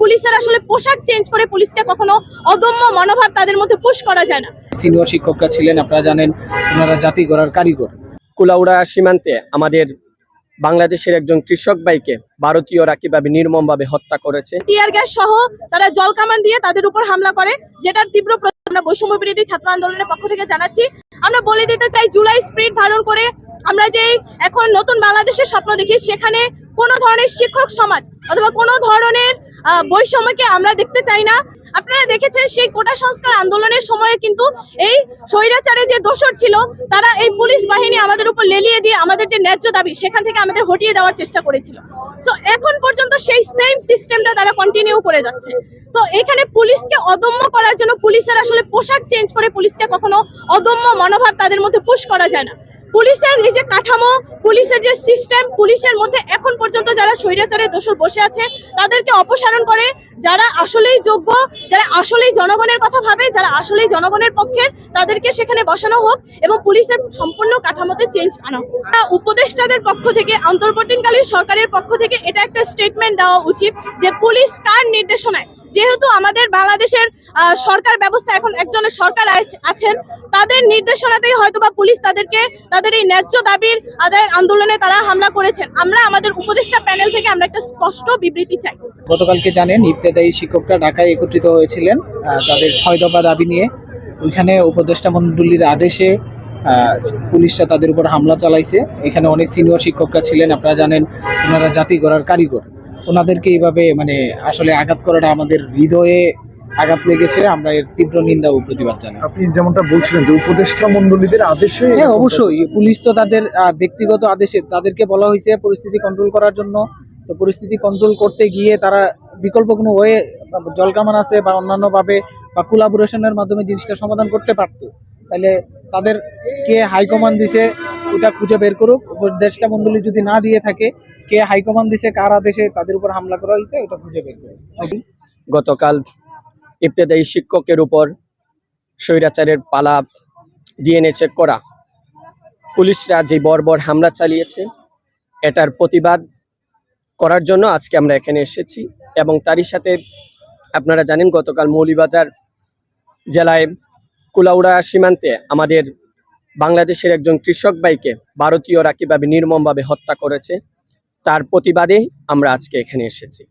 পুলিশের আসলে পোশাক চেঞ্জ করে পুলিশকে কখনো অদম্য মনোভাব তাদের মধ্যে পুশ করা যায় না। সিনিয়র শিক্ষকরা ছিলেন আপনারা জানেন ওনারা জাতি গড়ার কারিগর। কুলাউড়া সীমান্তে আমাদের বাংলাদেশের একজন কৃষক ভাইকে ভারতীয়রা কীভাবে নির্মমভাবে হত্যা করেছে। টিয়ার গ্যাস সহ তারা জল কামান দিয়ে তাদের উপর হামলা করে যেটার তীব্র আমরা বৈষম্য বিরোধী ছাত্র আন্দোলনের পক্ষ থেকে জানাচ্ছি। আমরা বলে দিতে চাই জুলাই স্প্রিট ধারণ করে আমরা যে এখন নতুন বাংলাদেশের স্বপ্ন দেখি সেখানে কোনো ধরনের শিক্ষক সমাজ অথবা কোনো ধরনের বৈষম্যকে আমরা দেখতে চাই না। আপনারা দেখেছেন সেই কোটা সংস্কার আন্দোলনের সময়ে কিন্তু এই স্বৈরাচারে যে দোষর ছিল, তারা এই পুলিশ বাহিনী আমাদের উপর লেলিয়ে দিয়ে আমাদের যে ন্যায্য দাবি, সেখান থেকে আমাদের হটিয়ে দেওয়ার চেষ্টা করেছিল। তো এখন পর্যন্ত সেই সেম সিস্টেমটা তারা কন্টিনিউ করে যাচ্ছে। তো এখানে পুলিশকে অদম্য করার জন্য পুলিশের আসলে পোশাক চেঞ্জ করে পুলিশকে কখনো অদম্য মনোভাব তাদের মধ্যে পুশ করা যায় না। পুলিশের এই যে কাঠামো, পুলিশের যে সিস্টেম পুলিশের মধ্যে এখন পর্যন্ত যারা স্বৈরাচারের দোষর বসে আছে, তাদেরকে অপসারণ করে যারা আসলেই যোগ্য, যারা আসলেই জনগণের কথা ভাবে, যারা আসলেই জনগণের পক্ষে তাদেরকে সেখানে বসানো হোক এবং পুলিশের সম্পূর্ণ কাঠামোতে চেঞ্জ আনা হোক। উপদেষ্টাদের পক্ষ থেকে, অন্তর্বর্তীকালীন সরকারের পক্ষ থেকে এটা একটা স্টেটমেন্ট দেওয়া উচিত যে পুলিশ কার নির্দেশনায় যেহেতু আমাদের বাংলাদেশের সরকার ব্যবস্থা এখন একজনের সরকার আছ- আছেন, তাদের নির্দেশনাতেই হয়তো বা পুলিশ তাদেরকে, তাদের এই ন্যায্য দাবির আদায়ের আন্দোলনে তারা হামলা করেছেন। আমরা আমাদের উপদেষ্টা প্যানেল থেকে আমরা একটা স্পষ্ট বিবৃতি চাই। গতকালকে জানেন, ইবতেদায়ী শিক্ষকরা ঢাকায় একত্রিত হয়েছিলেন তাদের ছয় দফা দাবি নিয়ে। ওইখানে উপদেষ্টা মণ্ডলীর আদেশে পুলিশরা তাদের উপর হামলা চালাইছে। এখানে অনেক সিনিয়র শিক্ষকরা ছিলেন, আপনারা জানেন, ওনারা জাতি গড়ার কারিগর। ওনাদেরকে এইভাবে মানে আসলে আঘাত করাটা আমাদের হৃদয়ে আঘাত লেগেছে। আমরা এর তীব্র নিন্দা ও প্রতিবাদ জানাই। আপনি যেমনটা বলছিলেন যে উপদেষ্টা মন্ডলীদের আদেশে হ্যাঁ অবশ্যই। পুলিশ তো তাদের ব্যক্তিগত আদেশে তাদেরকে বলা হয়েছে পরিস্থিতি কন্ট্রোল করার জন্য। তো পরিস্থিতি কন্ট্রোল করতে গিয়ে তারা বিকল্প কোনো ওয়ে জলকামান আছে বা অন্যান্যভাবে বা কোলাবোরেশনের মাধ্যমে জিনিসটা সমাধান করতে পারতো। তাহলে তাদেরকে হাইকমান্ড দিছে। ওটা খুঁজে বের করুক। দেশটা মন্ডলী যদি না দিয়ে থাকে, কে হাইকমান্ড দিছে, কার আদেশে তাদের উপর হামলা করা হয়েছে, ওটা খুঁজে বের করুক। গতকাল ইবতেদায়ী শিক্ষকের উপর স্বৈরাচারের পালা ডিএনএ চেক করা। পুলিশরা যে বর্বর হামলা চালিয়েছে, এটার প্রতিবাদ করার জন্য আজকে আমরা এখানে এসেছি এবং তারই সাথে আপনারা জানেন গতকাল মৌলিবাজার জেলায় কুলাউড়া সীমান্তে আমাদের বাংলাদেশের একজন কৃষক ভাইকে ভারতীয়রা কীভাবে নির্মমভাবে হত্যা করেছে। তার প্রতিবাদে আমরা আজকে এখানে এসেছি।